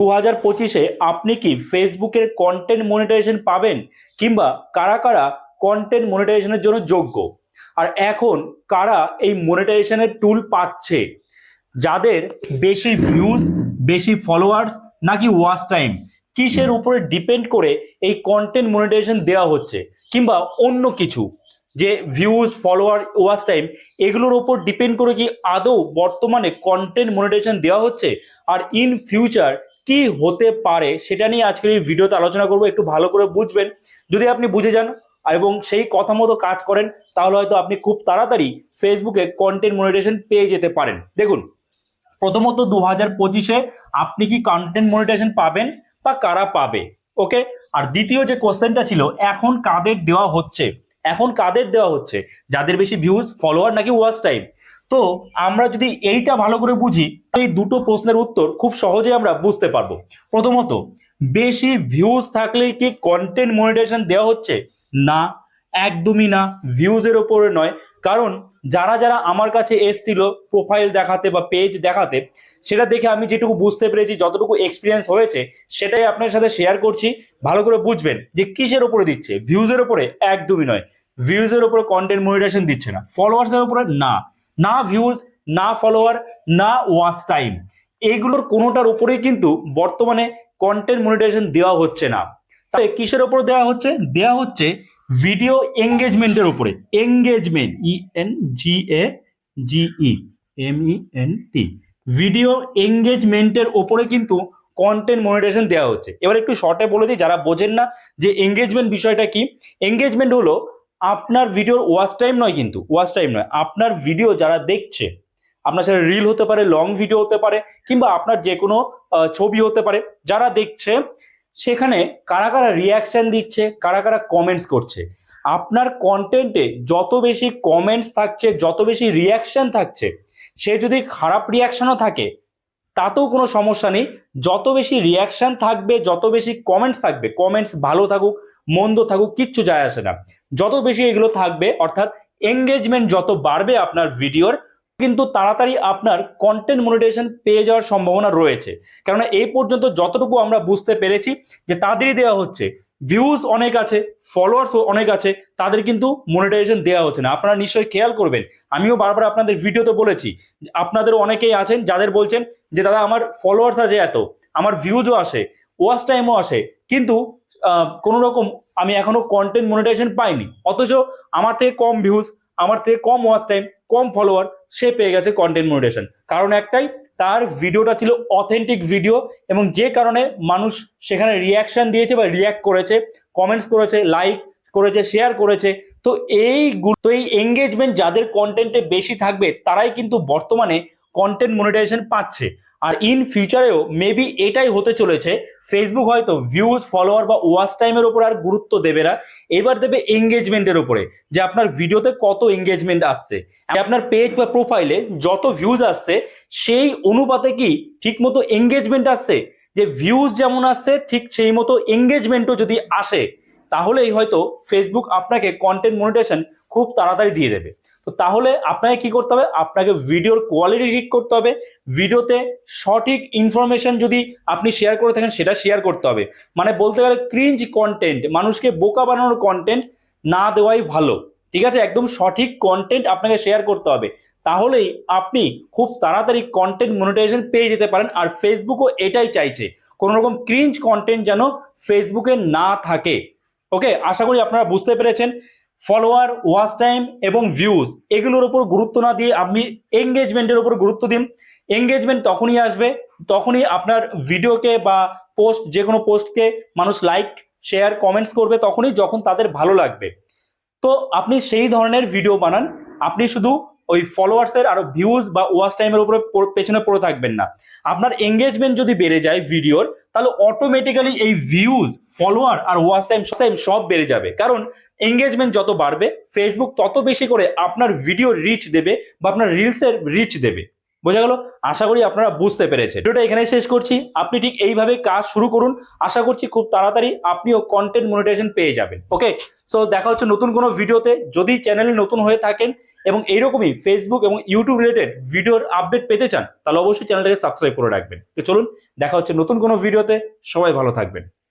দু হাজার পঁচিশে আপনি কি ফেসবুকের কন্টেন্ট মনিটাইজেশন পাবেন? কিংবা কারা কারা কন্টেন্ট মনিটাইজেশনের জন্য যোগ্য? আর এখন কারা এই মনিটাইজেশনের টুল পাচ্ছে? যাদের বেশি ভিউজ বেশি ফলোয়ার্স নাকি ওয়াচ টাইম কিসের উপরে ডিপেন্ড করে এই কন্টেন্ট মনিটাইজেশন দেওয়া হচ্ছে? কিংবা অন্য কিছু? যে ভিউজ ফলোয়ার ওয়াচ টাইম এগুলোর উপর ডিপেন্ড করে কি আদৌ বর্তমানে কন্টেন্ট মনিটাইজেশন দেওয়া হচ্ছে? আর ইন ফিউচার কি হতে পারে সেটা নিয়ে আজকের এই ভিডিওতে আলোচনা করব। একটু ভালো করে বুঝবেন। যদি আপনি বুঝে যান এবং সেই কথা মতো কাজ করেন, তাহলে হয়তো আপনি খুব তাড়াতাড়ি ফেসবুকে কন্টেন্ট মনিটাইজেশন পেয়ে যেতে পারেন। দেখুন, প্রথমত দু হাজার পঁচিশে আপনি কি কন্টেন্ট মনিটাইজেশন পাবেন বা কারা পাবে? ওকে? আর দ্বিতীয় যে কোশ্চেনটা ছিল, এখন কাদের দেওয়া হচ্ছে? এখন কাদের দেওয়া হচ্ছে? যাদের বেশি ভিউজ ফলোয়ার নাকি ওয়াচ টাইম তো আমরা যদি এইটা ভালো করে বুঝি, এই দুটো প্রশ্নের উত্তর খুব সহজে আমরা বুঝতে পারব। প্রথমত, বেশি ভিউজ থাকলে কি কন্টেন্ট মনিটাইজেশন দেওয়া হচ্ছে? না, একদমই না ভিউজের ওপরে নয়। কারণ যারা যারা আমার কাছে এসছিল প্রোফাইল দেখাতে বা পেজ দেখাতে, সেটা দেখে আমি যেটুকু বুঝতে পেরেছি, যতটুকু এক্সপিরিয়েন্স হয়েছে, সেটাই আপনার সাথে শেয়ার করছি। ভালো করে বুঝবেন যে কিসের ওপরে দিচ্ছে। ভিউজের ওপরে একদমই নয়। ভিউজের ওপরে কন্টেন্ট মনিটাইজেশন দিচ্ছে না। ফলোয়ার্সের উপরে না। না ভিউজ না ফলোয়ার না ওয়াচ টাইম এইগুলোর কোনোটার উপরেই কিন্তু বর্তমানে কন্টেন্ট মনিটাইজেশন দেওয়া হচ্ছে না। তাহলে কিসের ওপর দেওয়া হচ্ছে? দেওয়া হচ্ছে ভিডিও এঙ্গেজমেন্টের উপরে। Engagement E N G A G E M E N T video এঙ্গেজমেন্টের ওপরে কিন্তু কন্টেন্ট মনিটাইজেশন দেওয়া হচ্ছে। এবার একটু শর্টে বলে দিই, যারা বোঝেন না যে এঙ্গেজমেন্ট বিষয়টা কি এঙ্গেজমেন্ট হলো আপনার ভিডিওর ওয়াচ টাইম নয় কিন্তু ওয়াচ টাইম নয়। আপনার ভিডিও যারা দেখছে, আপনার সাথে রিল হতে পারে লং ভিডিও হতে পারে, কিংবা আপনার যে কোনো ছবি হতে পারে, যারা দেখছে, সেখানে কারা কারা রিয়াকশন দিচ্ছে, কারা কারা কমেন্টস করছে, আপনার কন্টেন্টে যত বেশি কমেন্টস থাকছে, যত বেশি রিয়াকশন থাকছে, সে যদি খারাপ রিয়াকশনও থাকে, তাতেও কোনো সমস্যা নেই। যত বেশি রিয়াকশন থাকবে, যত বেশি কমেন্টস থাকবে কমেন্টস ভালো থাকুক মন্দ থাকুক, কিচ্ছু যায় আসে না। যত বেশি এগুলো থাকবে, অর্থাৎ এঙ্গেজমেন্ট যত বাড়বে আপনার ভিডিওর, কিন্তু তাড়াতাড়ি আপনার কন্টেন্ট মনিটাইজেশন পেয়ে যাওয়ার সম্ভাবনা রয়েছে। কেননা এই পর্যন্ত যতটুকু আমরা বুঝতে পেরেছি যে তাদেরই দেওয়া হচ্ছে। ভিউজ অনেক আছে ফলোয়ার্স অনেক আছে, তাদের কিন্তু মনিটাইজেশন দেওয়া হচ্ছে না। আপনারা নিশ্চয়ই খেয়াল করবেন, আমিও বারবার আপনাদের ভিডিওতে বলেছি, আপনাদের অনেকেই আছেন যাদের বলছেন যে, দাদা, আমার ফলোয়ার্স আছে এত, আমার ভিউজও আসে ওয়াচ টাইমও আসে। কিন্তু কোনো রকম আমি এখনও কন্টেন্ট মনিটাইজেশন পাইনি। অথচ আমার থেকে কম ভিউজ আমার থেকে কম ওয়াচ টাইম কম ফলোয়ার সে পেয়ে গেছে কন্টেন্ট মনিটাইজেশন কারণ একটাই, তার ভিডিওটা ছিল অথেন্টিক ভিডিও এবং যে কারণে মানুষ সেখানে রিয়াকশন দিয়েছে বা রিয়াক্ট করেছে কমেন্টস করেছে লাইক করেছে শেয়ার করেছে। তো এই তো এই এঙ্গেজমেন্ট যাদের কন্টেন্টে বেশি থাকবে, তারাই কিন্তু বর্তমানে কন্টেন্ট মনিটাইজেশন পাচ্ছে। আর ইন ফিউচারেও মেবি এটাই হতে চলেছে। ফেসবুক হয়তো ভিউজ ফলোয়ার বা ওয়াচ টাইমের উপর আর গুরুত্ব দেবে না। এবার দেবে এঙ্গেজমেন্টের উপরে, যে আপনার ভিডিওতে কত এঙ্গেজমেন্ট আসছে। আপনার পেজ বা প্রোফাইলে যত ভিউজ আসছে, সেই অনুপাতে কি ঠিকমতো এঙ্গেজমেন্ট আসছে? যে ভিউজ যেমন আসছে, ঠিক সেই মতো এঙ্গেজমেন্টও যদি আসে, তাহলেই হয়তো ফেসবুক আপনাকে কন্টেন্ট মনিটেশন খুব তাড়াতাড়ি দিয়ে দেবে। তো তাহলে আপনাকে কি করতে হবে? আপনাকে ভিডিওর কোয়ালিটি ঠিক করতে হবে। ভিডিওতে সঠিক ইনফরমেশন যদি আপনি শেয়ার করে থাকেন, সেটা শেয়ার করতে হবে। মানে বলতে গেলে ক্রিঞ্জ কন্টেন্ট মানুষকে বোকা বানানোর কন্টেন্ট না দেওয়াই ভালো। ঠিক আছে? একদম সঠিক কন্টেন্ট আপনাকে শেয়ার করতে হবে। তাহলেই আপনি খুব তাড়াতাড়ি কন্টেন্ট মনিটাইজেশন পেয়ে যেতে পারেন। আর ফেসবুকও এটাই চাইছে। কোনো রকম ক্রিঞ্জ কন্টেন্ট যেন ফেসবুকে না থাকে। ওকে আশা করি আপনারা বুঝতে পেরেছেন। ফলোয়ার ওয়াচ টাইম এবং ভিউজ এগুলোর উপর গুরুত্ব না দিয়ে আপনি এঙ্গেজমেন্টের উপর গুরুত্ব দিন। এঙ্গেজমেন্ট তখনই আসবে, তখনই আপনার ভিডিওকে বা পোস্ট যে কোনো পোস্টকে মানুষ লাইক শেয়ার কমেন্টস করবে তখনই যখন তাদের ভালো লাগবে। তো আপনি সেই ধরনের ভিডিও বানান, আপনি শুধু ওই ফলোয়ার্সের আরও ভিউজ বা ওয়াচ টাইমের উপরে পেছনে পড়ে থাকবেন না। আপনার এঙ্গেজমেন্ট যদি বেড়ে যায় ভিডিওর তাহলে অটোমেটিক্যালি এই ভিউজ ফলোয়ার আর ওয়াচ টাইম টাইম সব বেড়ে যাবে। কারণ এঙ্গেজমেন্ট যত বাড়বে ফেসবুক তত বেশি করে আপনার ভিডিও রিচ দেবে বা আপনার রিলসের রিচ দেবে। বোঝা গেল? আশা করি আপনারা বুঝতে পেরেছেন। ভিডিওটা এখানে শেষ করছি। আপনি ঠিক এইভাবে কাজ শুরু করুন। আশা করছি খুব তাড়াতাড়ি আপনিও কন্টেন্ট মনিটাইজেশন পেয়ে যাবেন। ওকে সো দেখা হচ্ছে নতুন কোনো ভিডিওতে। যদি চ্যানেলে নতুন হয়ে থাকেন এবং এইরকমই ফেসবুক এবং ইউটিউব রিলেটেড ভিডিওর আপডেট পেতে চান, তাহলে অবশ্যই চ্যানেলটাকে সাবস্ক্রাইব করে রাখবেন। তো চলুন, দেখা হচ্ছে নতুন কোনো ভিডিওতে। সবাই ভালো থাকবেন।